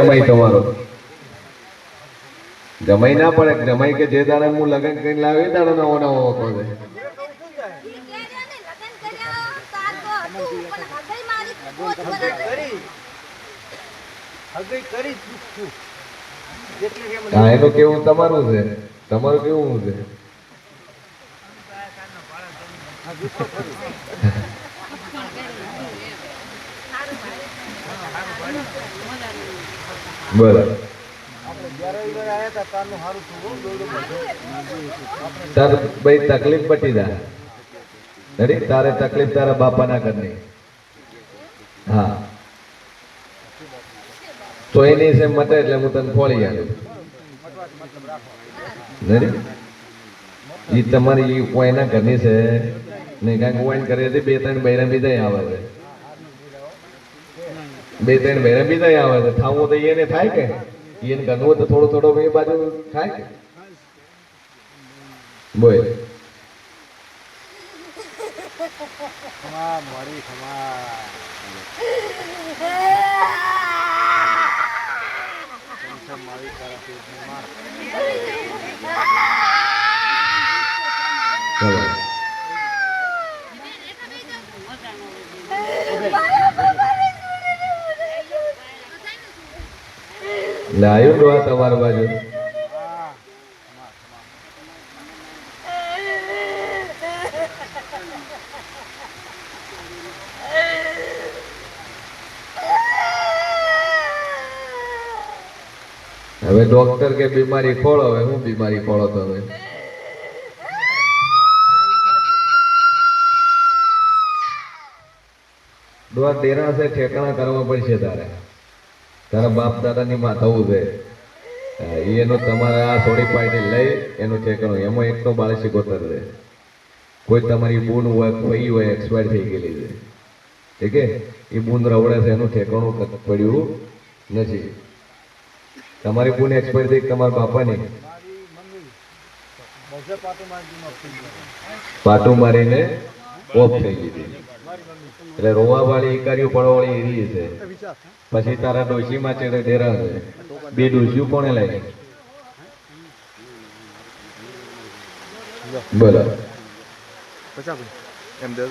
જમાઈ તમારો. જમાઈ ના પડે જમાઈ કે જે દાડે હું લગ્ન કરીને લાવે એ દાડે નવો નવો વખો છે. ઈ કહેજો ને, લગ્ન કર્યા તાર તો હતું, પણ હૃદય મારી પોત બનાવી. કરી હગઈ કરી જ છું એટલે કે મને હા એનું કેવું તમારું છે? તમારું કેવું છે? હતા બધું. તાર ભાઈ તકલીફ પટી જા. રેડી તારે તકલીફ તારા બાપાના ઘરની. હા. તો એની સેમ મટે એટલે હું તને ફોડી આવ્યો ઈ તમારી કોઈના ઘરની છે. ને કાંઈક કરે છે બે ત્રણ બૈરા બીજા આવે છે. બે ત્રણ બૈરા બીજા આવે છે. થાવું તો એને થાય કે? એને હોય તો થોડો થોડો એ બાજુ થાય કે? બોલ. ખમા મારી ખમા ટેન્શન મારી તારા પેટને માર ચલો એટલે આવ્યું ડોહા તમારી બાજુ. હવે ડોક્ટર કે બીમારી ખોળો, હવે હું બીમારી ખોળો હવે ડોહા તેરા છે ઠેકાણા કરવા પડશે તારે. તારા બાપ દાદાની માં થવું છે. એનો તમારે આ થોડી પાર્ટી લઈ એનું ઠેકાણું એમાં એક તો ગોતર છે. કોઈ તમારી બૂન હોય, કોઈ હોય એક્સપાયર થઈ ગયેલી છે. ઠીક એ બૂન રવડે છે, એનું ઠેકાણું પડ્યું નથી. તમારી બૂન એક્સપાયર થઈ તમારા બાપાની. પાટો મારીને ઓફ થઈ ગઈ હતી. એટલે રોવા વાળી ઇકારીઓ પડવાળી એરી છે. પછી તારા ડોશીમાં ચેડે ડેરા છે. બે ડોશીઓ કોણે લાગે બોલો. એમ દે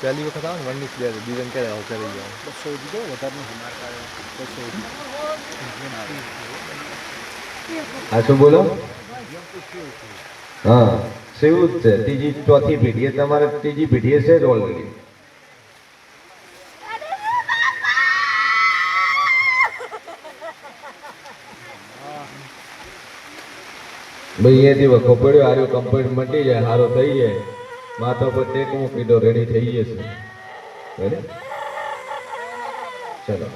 પહેલી વખત આવે ને વનની પ્લેયર બીજન ક્યારે આવ કરી જાય બસો દીધો વધારે નથી બસો આ શું બોલો? હા. સેવું જ છે? ત્રીજી ચોથી પેઢી તમારે ત્રીજી પેઢી છે જ ઓલરેડી ભાઈ અહીંયાથી વખો પડ્યો હારું કમ્પ્લીટ મટી જાય સારો થઈ જાય. માથા પર ટેક મૂકી દો રેડી થઈ જશે. બરાબર ચલો.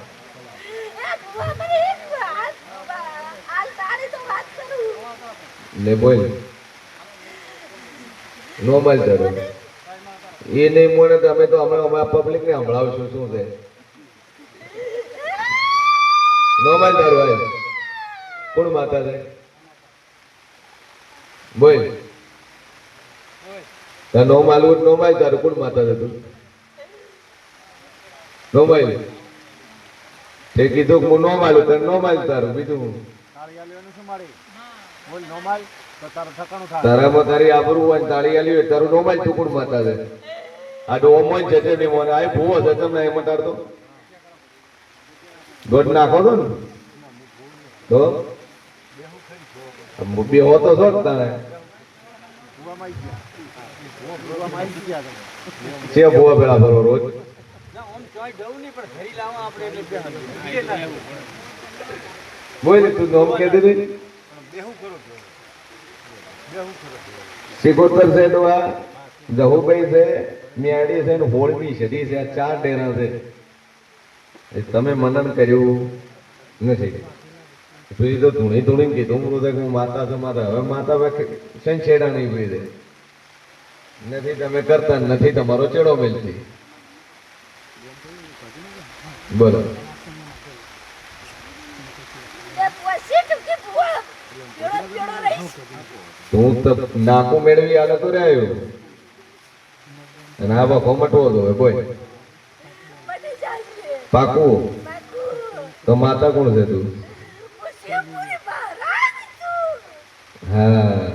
ને બોલ. નો માલ કરો એ નહીં મોને તો અમે તો હમણાં અમારા પબ્લિક ને સંભળાવશું, શું છે? નો માલ તારું કોણ માતા છે? બોલ. તાર નો માલવું નો માલ તારું કોણ માતા છે તું? નો માલ તે કીધું હું નો માલું તાર નો માલ તારું બીજું બોલ તો ઠકાણું થાય તારામાં તારી આબરૂ હોય તાળી આલી હોય તારું નોમાલ ટુકડ માતા છે આ ડોમો જ જશે નહીં મને આ ભૂવો છે તમને એમાં તારતો ગોટ નાખો તો ને? તો? બે હોતો છો ને છે ભૂવા પેલા ભરો રોજ. બોલ તું નોમ કે દે પણ બેહું કરો છો બેહું કરો છો સિકોતર છે આ જહુભાઈ છે મિયાડી છે ને હોળવી છે દી છે, આ ચાર ડેરા છે. તમે મનન કર્યું નથી. પછી તો ધૂણી ધૂણી કીધું હું માતા છે, માતા. હવે માતા હવે શેન છેડા નહીં પડી દે નથી, તમે કરતા નથી, તમારો ચેડો મેલતી બોલો એ પછી ટૂંકી રહીશ તું નાકું મેળવી આલે તો રહ્યો અને આ વખો મટવો તો બોલ. કોઈ પાકું. તો માતા કોણ છે તું? હું. હા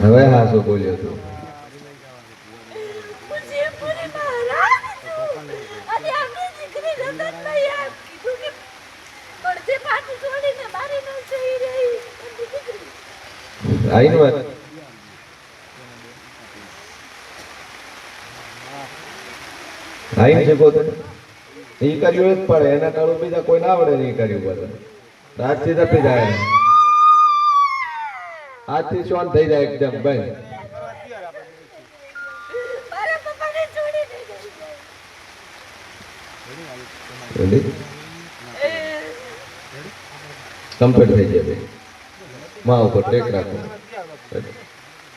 હવે હા શું બોલ્યો તું હું શિવપુરી મહારાજ છું અને આપણી દીકરી રતનભાઈ એમ કીધું કે પડદે પાટી છોડીને મારી ન જઈ રહી એમની દીકરી આઈને વાત આઈને શકો પોતે ઈ કર્યું જ પડે. એના ટાળું બીજા કોઈ ના આવડે નહીં કર્યું બધું. આજથી તપી જાય આજથી શોન થઈ જાય એકદમ ભાઈ? કમ્પ્લીટ થઈ જાય ભાઈ. માં ઉપર ટેક રાખો.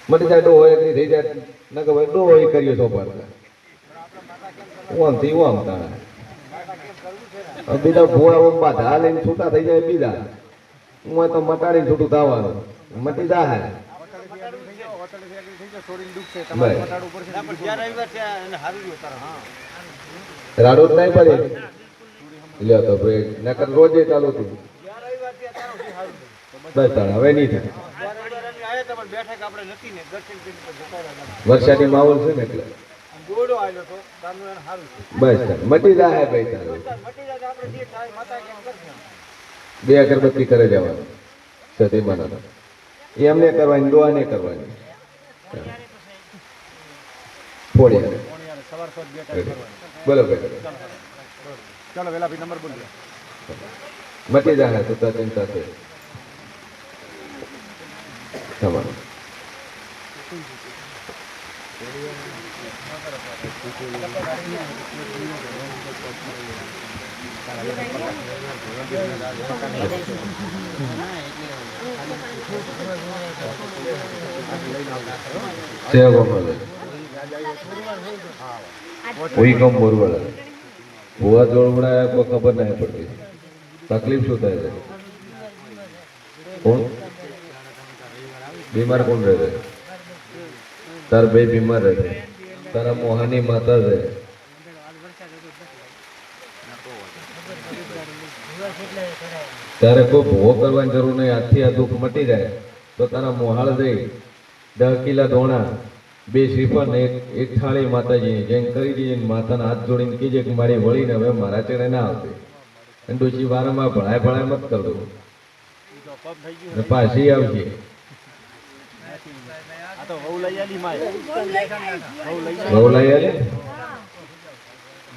મટી જાય ડો હોય થઈ જાય. ન ભાઈ ડો હોય કર્યો સોપાડતા ઓમથી ઓમ તાણા. બીજા ભોળા ઓમ બાધા લઈને છૂટા થઈ જાય બીજા. હું તો મટાડીને છૂટું થવાનું. મટી જાય ભાઈ. જ્યારે આવ્યા ત્યાં એને હારું રહ્યું તારા હા રાડો નહીં પડે. લ્યો તો ભાઈ, નકર રોજે ચાલુ હતું જ્યારે આવ્યા ત્યાં તારું જે હારું રહ્યું. બસ તાણ હવે નહીં થાય. વરસાદી માહોલ છે ને એટલે. બસ મટી જાય ભાઈ બે અગરબત્તી કરે જવાનું સતીમાના એ એમને કરવાની દોવા નહીં કરવાની. ફોડી બોલો ભાઈ. ચાલો વેલા ભાઈ નંબર બોલી મટી જાય તો ચિંતા છે. તમારું. કોઈ કમ બોરવડે ભુવા જોડવડા ખબર નહીં પડતી. તકલીફ શું થાય છે? કોણ? બીમાર કોણ રહે? તાર બે બીમાર રહે. તારા મોહાની માતા છે તારે કોઈ ભોગ કરવાની જરૂર નહીં. આથી આ દુઃખ મટી જાય તો તારા મોહાળ જઈ દહ કિલા ધોણા બે શ્રીફળ ને એક થાળી માતાજી જેમ કરી દઈએ માતાના હાથ જોડીને કીજે કે મારી વળીને હવે મારા ચેડે ના આવતી અને ડોશી વારમાં ભળાય ભળાય મત કરતો પાછી આવશે આ તો વહુ લઈ આલી માય. બહુ લઈ આવે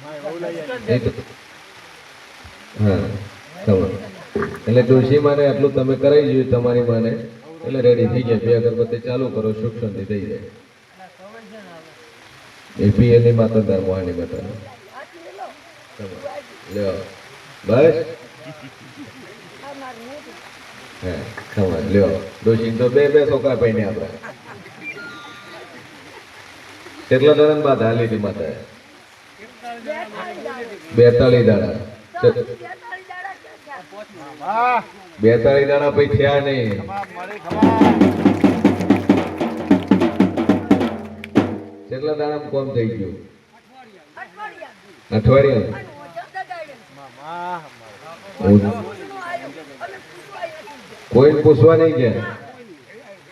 માય વહુ લઈ આલી. હા ખબર. એટલે ડોશી માને આટલું તમે કરાવી જોયું તમારી માને. એટલે રેડી થઈ જાય બે અગરબત્તી ચાલુ કરો સુખ શાંતિ થઈ જાય. એ પિયરની માતા તાર મોહાની માતા લ્યો. બસ? હા ખબર. લ્યો. ડોશી તો બે બે છોકરા પૈને આપણે. કેટલા દાડા બાદ હાલી હતી માતાએ? બેતાળી દાડા. બેતાળી દાડા પછી થયા નહીં. કેટલા દાડા કોમ થઈ ગયું? અઠવાડિયા. કોઈને પૂછવા નહીં ગયા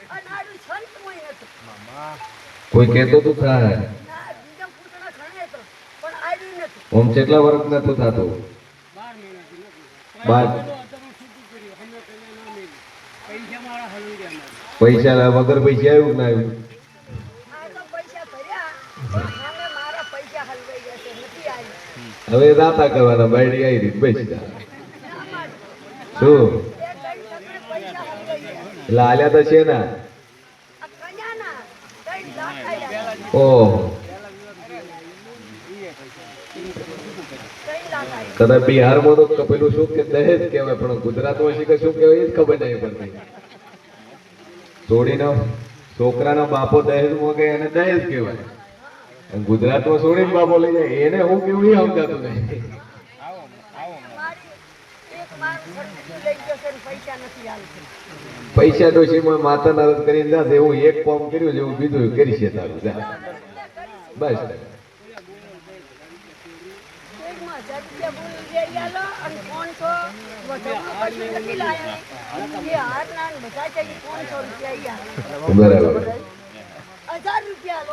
અને આડું સંતમય હતું. કોઈ કહેતો તું થાય. ઓમ કેટલા વર્ષ નતું થતું બાર. પૈસા વગર પૈસા આવ્યું ના આવ્યું? હવે દાતા કરવાના, બાયડી આવી રીત પૈસા. શું. એટલે આલ્યા તો છે ને આ કન્યાના ત્રણ લાખ આવ્યા. ઓહ કદાચ બિહારમાં તો પેલું શું કે દહેજ કહેવાય, પણ ગુજરાતમાં શીખે શું કહેવાય એ જ ખબર નહીં પડતી. છોડીનો છોકરાનો બાપો દહેજ મોગે એને દહેજ કહેવાય. ગુજરાતમાં છોડીને બાપો લઈ જાય, એને હું કેવું એ સમજાતું નહીં. પૈસા. ડોશીમાં માતા નરદ કરીને જાશે, એવું એક કામ કર્યું છે, એવું બીજું કરી છે તારું. બસ. બરાબર. હજાર રૂપિયા